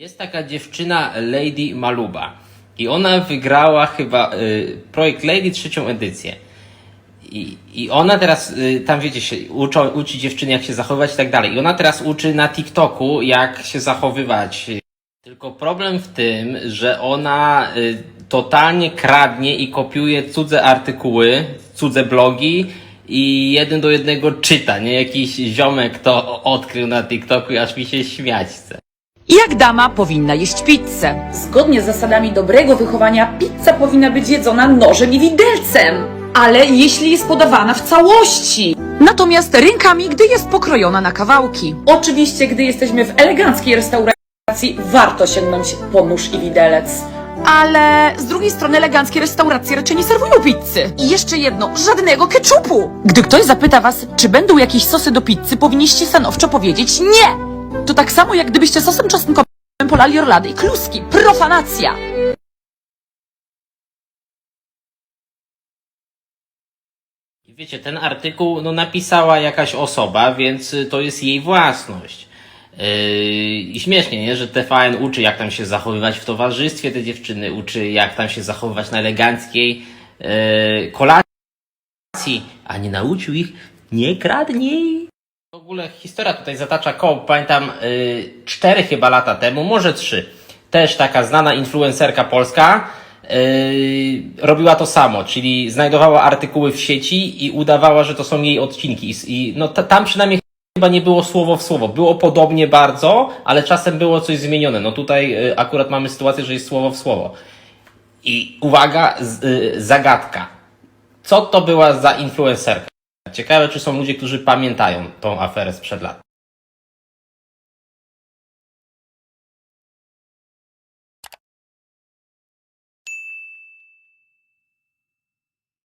Jest taka dziewczyna Lady Maluba i ona wygrała chyba y, projekt Lady trzecią edycję. I, I ona teraz, y, tam wiecie, się uczą, uczy dziewczyny jak się zachowywać i tak dalej. I ona teraz uczy na TikToku jak się zachowywać. Tylko problem w tym, że ona y, totalnie kradnie i kopiuje cudze artykuły, cudze blogi i jeden do jednego czyta, nie? Jakiś ziomek to odkrył na TikToku i aż mi się śmiać chce. Jak dama powinna jeść pizzę? Zgodnie z zasadami dobrego wychowania, pizza powinna być jedzona nożem i widelcem. Ale jeśli jest podawana w całości. Natomiast rękami, gdy jest pokrojona na kawałki. Oczywiście, gdy jesteśmy w eleganckiej restauracji, warto sięgnąć po nóż i widelec. Ale z drugiej strony eleganckie restauracje raczej nie serwują pizzy. I jeszcze jedno, żadnego keczupu. Gdy ktoś zapyta was, czy będą jakieś sosy do pizzy, powinniście stanowczo powiedzieć nie. To tak samo jak gdybyście sosem czosnkowym polali orlady i kluski. Profanacja. Wiecie, ten artykuł no, napisała jakaś osoba, więc y, to jest jej własność. Yy, I śmiesznie, nie? że TVN uczy, jak tam się zachowywać w towarzystwie te dziewczyny, uczy, jak tam się zachowywać na eleganckiej yy, kolacji, a nie nauczył ich nie kradnij. W ogóle historia tutaj zatacza koło, pamiętam, yy, cztery chyba lata temu, może trzy. Też taka znana influencerka polska yy, robiła to samo, czyli znajdowała artykuły w sieci i udawała, że to są jej odcinki. I, no ta, tam przynajmniej chyba nie było słowo w słowo. Było podobnie bardzo, ale czasem było coś zmienione. No tutaj yy, akurat mamy sytuację, że jest słowo w słowo. I uwaga, z, yy, zagadka. Co to była za influencerka? Ciekawe, czy są ludzie, którzy pamiętają tą aferę sprzed lat.